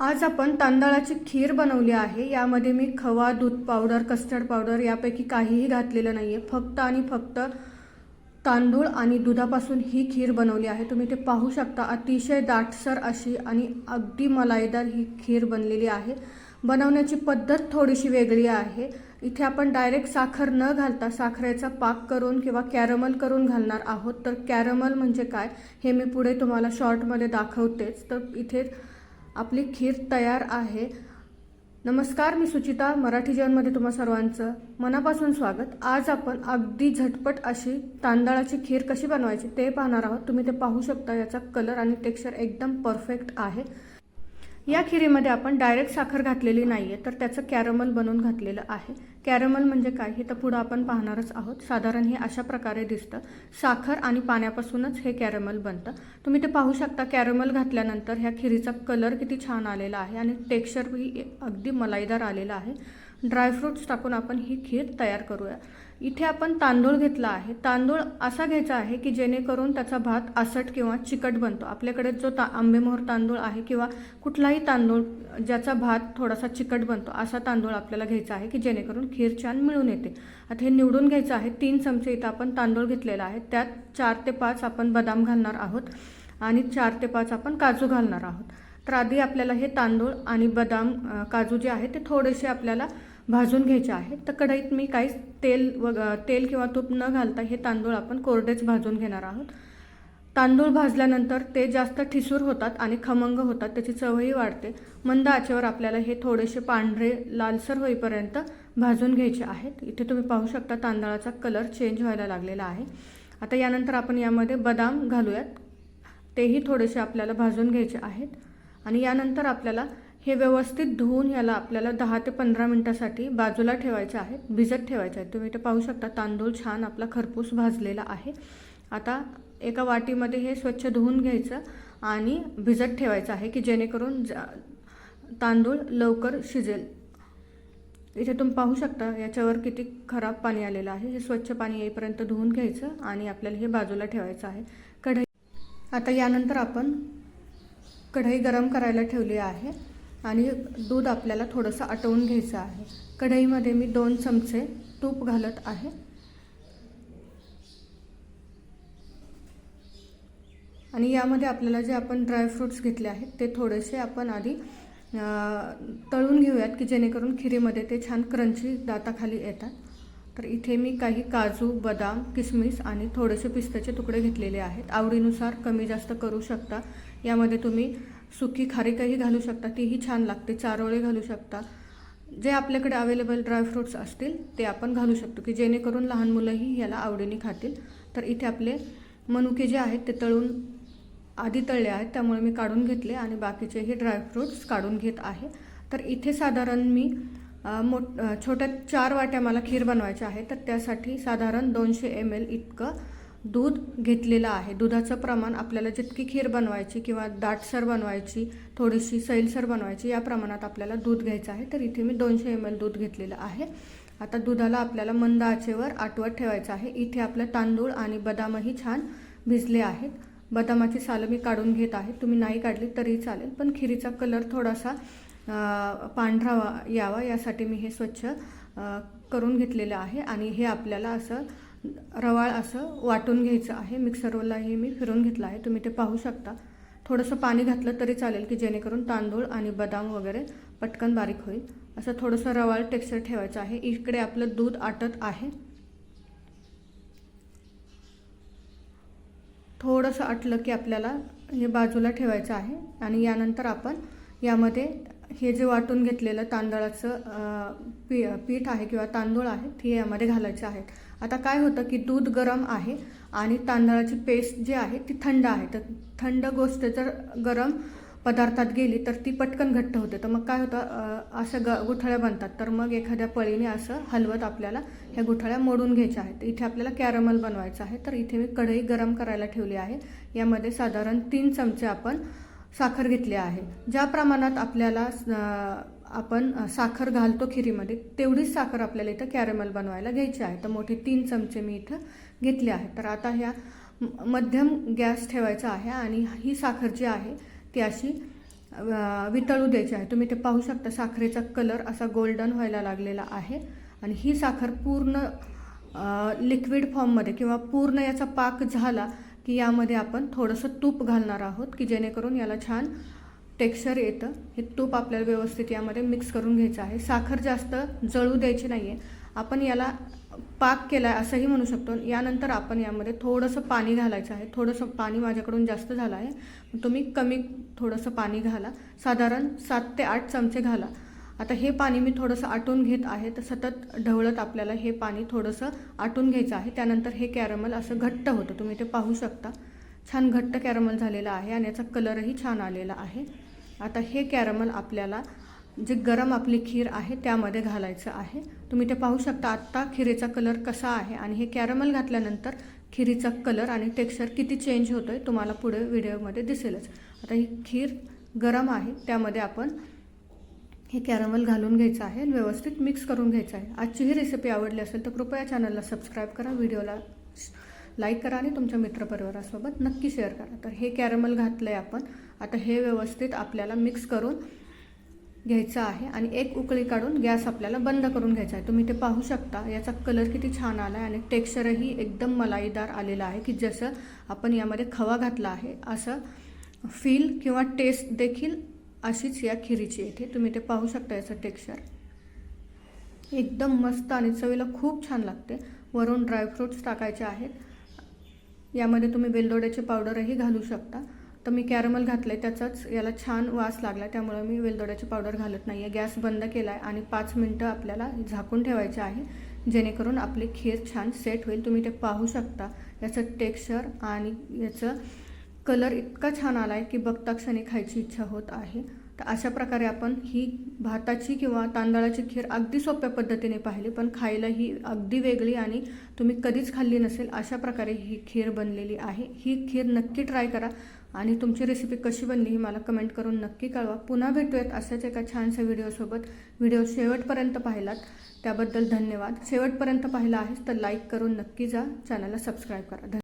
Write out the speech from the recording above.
आज आपण तांदळाची खीर बनवली आहे. यामध्ये मी खवा दूध पावडर कस्टर्ड पावडर यापैकी काहीही घातलेलं नाही आहे फक्त आणि फक्त तांदूळ आणि दुधापासून ही खीर बनवली आहे. तुम्ही ते पाहू शकता. अतिशय दाटसर अशी आणि अगदी मलाईदार ही खीर बनलेली आहे. बनवण्याची पद्धत थोडीशी वेगळी आहे. इथे आपण डायरेक्ट साखर न घालता साखरेचा पाक करून किंवा कॅरमल करून घालणार आहोत. तर कॅरमल म्हणजे काय? हे मी पुढे तुम्हाला शॉर्टमध्ये दाखवतेच. तर इथे आपली खीर तयार आहे. नमस्कार मी सुचिता मराठी जेवणमध्ये तुम्हा सर्वांचं मनापासून स्वागत. आज आपण अगदी झटपट अशी तांदळाची खीर कशी बनवायची ते पाहणार आहोत. तुम्ही ते पाहू शकता याचा कलर आणि टेक्स्चर एकदम परफेक्ट आहे. या खिरीमध्ये आपण डायरेक्ट साखर घातलेली नाही आहे तर त्याचं कॅरमल बनवून घातलेलं आहे. कॅरमल म्हणजे काय? हे तर पुढं आपण पाहणारच आहोत. साधारण हे अशा प्रकारे दिसतं. साखर आणि पाण्यापासूनच हे कॅरमल बनतं. तुम्ही ते पाहू शकता कॅरमल घातल्यानंतर ह्या खिरीचा कलर किती छान आलेला आहे आणि टेक्स्चरही अगदी मलाईदार आलेला आहे. ड्रायफ्रूट्स टाकून आपण ही खीर तयार करूया. इथे आपण तांदूळ घेतला आहे. तांदूळ असा घ्यायचा आहे की जेणेकरून त्याचा भात आसट किंवा चिकट बनतो. आपल्याकडे जो ता आंबेमोहर तांदूळ आहे किंवा कुठलाही तांदूळ ज्याचा भात थोडासा चिकट बनतो असा तांदूळ आपल्याला घ्यायचा आहे की जेणेकरून खीर छान मिळून येते. आता हे निवडून घ्यायचं आहे. तीन चमचे इथं आपण तांदूळ घेतलेला आहे. त्यात चार ते पाच आपण बदाम घालणार आहोत आणि चार ते पाच आपण काजू घालणार आहोत. तर आधी आपल्याला हे तांदूळ आणि बदाम काजू जे आहे ते थोडेसे आपल्याला भाजून घ्यायचे आहेत तर कढईत मी काहीच तेल वग तेल किंवा तूप न घालता हे तांदूळ आपण कोरडेच भाजून घेणार आहोत. तांदूळ भाजल्यानंतर ते जास्त ठिसूर होतात आणि खमंग होतात त्याची चवही वाढते. मंद आचेवर आपल्याला हे थोडेसे पांढरे लालसर होईपर्यंत भाजून घ्यायचे आहेत. इथे तुम्ही पाहू शकता तांदळाचा कलर चेंज व्हायला लागलेला आहे. आता यानंतर आपण यामध्ये बदाम घालूयात. तेही थोडेसे आपल्याला भाजून घ्यायचे आहेत. आणि यानंतर आपल्याला हे व्यवस्थित धुवून याला आपल्याला दहा ते पंधरा मिनटासाठी बाजूला ठेवायचे आहे भिजत ठेवायचे आहे. तुम्ही ते पाहू शकता तांदूळ छान आपला खरपूस भाजलेला आहे. आता एका वाटीमध्ये हे स्वच्छ धुवून घ्यायचं आणि भिजत ठेवायचं आहे की जेणेकरून जा तांदूळ लवकर शिजेल. इथे तुम्ही पाहू शकता याच्यावर किती खराब पाणी आलेलं आहे. हे स्वच्छ पाणी येईपर्यंत धुवून घ्यायचं आणि आपल्याला हे बाजूला ठेवायचं आहे. कढई आता यानंतर आपण कढई गरम करायला ठेवली आहे. आणि दूध आपल्याला थोडंसं आटवून घ्यायचं आहे. कढईमध्ये मी दोन चमचे तूप घालत आहे. आणि यामध्ये आपल्याला जे आपण ड्रायफ्रूट्स घेतले आहेत ते थोडेसे आपण आधी तळून घेऊयात की जेणेकरून खिरीमध्ये ते छान क्रंची दाताखाली येतात. तर इथे मी काही काजू बदाम किसमिस आणि थोडेसे पिस्त्याचे तुकडे घेतलेले आहेत. आवडीनुसार कमी जास्त करू शकता. यामध्ये तुम्ही सुकी खारीकही घालू शकता तीही छान लागते चारोळे घालू शकता. जे आपल्याकडे अवेलेबल ड्रायफ्रूट्स असतील ते आपण घालू शकतो की जेणेकरून लहान मुलंही याला आवडीने खातील. तर इथे आपले मनुके जे आहेत ते तळून आधी तळले आहेत त्यामुळे मी काढून घेतले आणि बाकीचेही ड्रायफ्रूट्स काढून घेत आहे. तर इथे साधारण मी मोठ छोट्या चार वाट्या मला खीर बनवायच्या आहे तर त्यासाठी साधारण दोनशे एम एल इतकं दूध घेतलेलं आहे. दुधाचं प्रमाण आपल्याला जितकी खीर बनवायची किंवा दाटसर बनवायची थोडीशी सैलसर बनवायची या प्रमाणात आपल्याला दूध घ्यायचं आहे. तर इथे मी दोनशे एम एल दूध घेतलेलं आहे. आता दुधाला आपल्याला मंद आचेवर आटवत ठेवायचं आहे. इथे आपलं तांदूळ आणि बदामही छान भिजले आहेत. बदामाची सालं मी काढून घेत आहे. तुम्ही नाही काढली तरी चालेल पण खिरीचा कलर थोडासा पांढरा यावा. यासाठी मी हे स्वच्छ करून घेतलेलं आहे. आणि हे आपल्याला असं रवाळ असं वाटून घ्यायचं आहे. मिक्सरवरलाही मी फिरून घेतलं आहे. तुम्ही ते पाहू शकता. थोडंसं पाणी घातलं तरी चालेल की जेणेकरून तांदूळ आणि बदाम वगैरे पटकन बारीक होईल. असं थोडंसं रवाळ टेक्स्चर ठेवायचं आहे. इकडे आपलं दूध आटत आहे. थोडंसं आटलं की आपल्याला हे बाजूला ठेवायचं आहे आणि यानंतर आपण यामध्ये हे जे वाटून घेतलेलं तांदळाचं पी पीठ आहे किंवा तांदूळ आहे ते यामध्ये घालायचे आहेत आता काय होतं की दूध गरम आहे आणि तांदळाची पेस्ट जी आहे ती थंड आहे. तर थंड गोष्ट जर गरम पदार्थात गेली तर ती पटकन घट्ट होते. तर मग काय होतं असं ग गुठळ्या बनतात. तर मग एखाद्या पळीने असं हलवत आपल्याला ह्या गुठळ्या मोडून घ्यायच्या आहेत. इथे आपल्याला कॅरमल बनवायचं आहे. तर इथे मी कढई गरम करायला ठेवली आहे. यामध्ये साधारण तीन चमचे आपण साखर घेतली आहे. ज्या प्रमाणात आपल्याला आपण साखर घालतो खिरीमध्ये तेवढीच साखर आपल्याला इथं कॅरेमल बनवायला घ्यायची आहे. तर मोठे तीन चमचे मी इथं घेतले आहेत तर आता ह्या मध्यम गॅस ठेवायचा आहे आणि ही साखर जी आहे ती अशी वितळू द्यायची आहे. तुम्ही ते पाहू शकता साखरेचा कलर असा गोल्डन व्हायला लागलेला आहे आणि ही साखर पूर्ण लिक्विड फॉर्ममध्ये किंवा पूर्ण याचा पाक झाला की यामध्ये आपण थोडंसं तूप घालणार आहोत की जेणेकरून याला छान टेक्स्चर येतं. हे तूप आपल्याला व्यवस्थित यामध्ये मिक्स करून घ्यायचं आहे. साखर जास्त जळू द्यायची नाही आहे आपण याला पाक केला आहे असंही म्हणू शकतो. यानंतर आपण यामध्ये थोडंसं पाणी घालायचं आहे. थोडंसं पाणी माझ्याकडून जास्त झालं आहे. तुम्ही कमी थोडंसं पाणी घाला. साधारण सात ते आठ चमचे घाला. आता हे पाणी मी थोडंसं आटून घेत आहे. तर सतत ढवळत आपल्याला हे पाणी थोडंसं आटून घ्यायचं आहे. त्यानंतर हे कॅरमल असं घट्ट होतं. तुम्ही ते पाहू शकता. छान घट्ट कॅरमल झालेलं आहे आणि याचा कलरही छान आलेला आहे. आता हे कॅरमल आपल्याला जे गरम आपली खीर आहे त्यामध्ये घालायचं आहे. तुम्ही ते पाहू शकता आत्ता खिरीचा कलर कसा आहे आणि हे कॅरमल घातल्यानंतर खिरीचा कलर आणि टेक्स्चर किती चेंज होतो आहे तुम्हाला पुढे व्हिडिओमध्ये दिसेलच. आता ही खीर गरम आहे त्यामध्ये आपण हे कॅरमल घालून घ्यायचं आहे आणि व्यवस्थित मिक्स करून घ्यायचं आहे. आजची ही रेसिपी आवडली असेल तर कृपया चॅनलला सबस्क्राईब करा व्हिडिओला लाईक करा आणि तुमच्या मित्रपरिवारासोबत नक्की शेअर करा. तर हे कॅरमल घातलं आहे आपण. आता हे व्यवस्थित आपल्याला मिक्स करून घ्यायचं आहे आणि एक उकळी काढून गॅस आपल्याला बंद करून घ्यायचा आहे. तुम्ही ते पाहू शकता याचा कलर किती छान आला आहे आणि टेक्स्चरही एकदम मलाईदार आलेला आहे की जसं आपण यामध्ये खवा घातला आहे असं फील किंवा टेस्ट देखील अशीच या खिरीची येते. तुम्ही ते पाहू शकता याचं टेक्स्चर एकदम मस्त आणि चवीला खूप छान लागते. वरून ड्रायफ्रूट्स टाकायचे आहेत. यामध्ये तुम्ही वेलदोड्याची पावडरही घालू शकता. तर मी कॅरमल घातलं आहे त्याचाच याला छान वास लागला त्यामुळे मी वेलदोड्याची पावडर घालत नाही आहे गॅस बंद केला आहे आणि पाच मिनटं आपल्याला झाकून ठेवायचे आहे जेणेकरून आपली खीर छान सेट होईल. तुम्ही ते पाहू शकता. याचं टेक्स्चर आणि याचं कलर इतका छान आला आहे की बघता क्षणी खायची इच्छा होत आहे. तर अशा प्रकारे आपण ही भाताची किंवा तांदळाची खीर अगदी सोप्या पद्धतीने पाहिली पण खायला ही अगदी वेगळी आणि तुम्ही कधीच खाल्ली नसेल अशा प्रकारे ही खीर बनलेली आहे. ही खीर नक्की ट्राय करा आणि तुमची रेसिपी कशी बनली ही मला कमेंट करून नक्की कळवा. पुन्हा भेटूयात अशाच एका छानशा व्हिडिओसोबत. व्हिडिओ शेवटपर्यंत पाहिलात त्याबद्दल धन्यवाद. शेवटपर्यंत पाहिला आहेस तर लाईक करून नक्की जा. चॅनलला सबस्क्राईब करा. धन्यवाद.